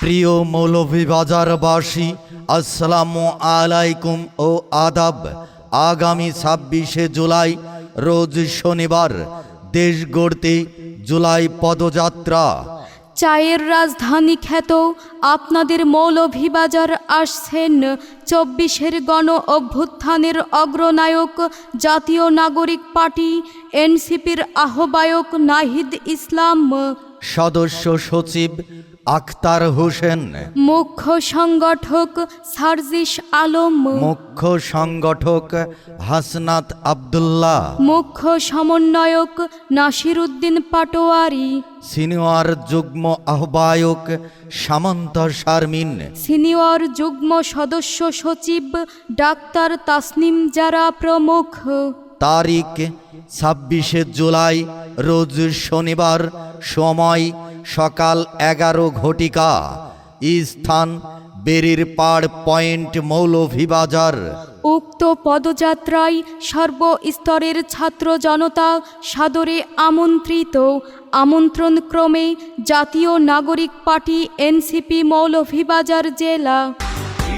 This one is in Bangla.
প্রিয় মৌলভীবাজারবাসী আসসালামু আলাইকুম ও আদাব। আগামী ছাব্বিশে জুলাই রোজ শনিবার দেশ গড়তে জুলাই পদযাত্রা। চায়ের রাজধানী খ্যাত আপনাদের মৌলভীবাজার আসছেন চব্বিশের গণ অভ্যুত্থানের অগ্রনায়ক জাতীয় নাগরিক পার্টি এনসিপির আহ্বায়ক নাহিদ ইসলাম। সদস্য সচিব আখতার হোসেন। মুখ্য সংগঠক সার্জিস আলম। মুখ্য সংগঠক হাসনাত আবদুল্লাহ। মুখ্য সমন্বয়ক নাসির উদ্দিন পাটোয়ারি। সিনিয়র যুগ্ম আহ্বায়ক সামন্ত শারমিন। সিনিয়র যুগ্ম সদস্য সচিব ডাক্তার তাসনিম জারা প্রমুখ। তারিখ ছাব্বিশে জুলাই রোজ শনিবার সময় সকাল এগারো ঘটিকা। স্থান বেরির পাড় পয়েন্ট মৌলভীবাজার। উক্ত পদযাত্রায় সর্বস্তরের ছাত্র জনতা সাদরে আমন্ত্রিত। আমন্ত্রণক্রমে জাতীয় নাগরিক পার্টি এনসিপি মৌলভীবাজার জেলা।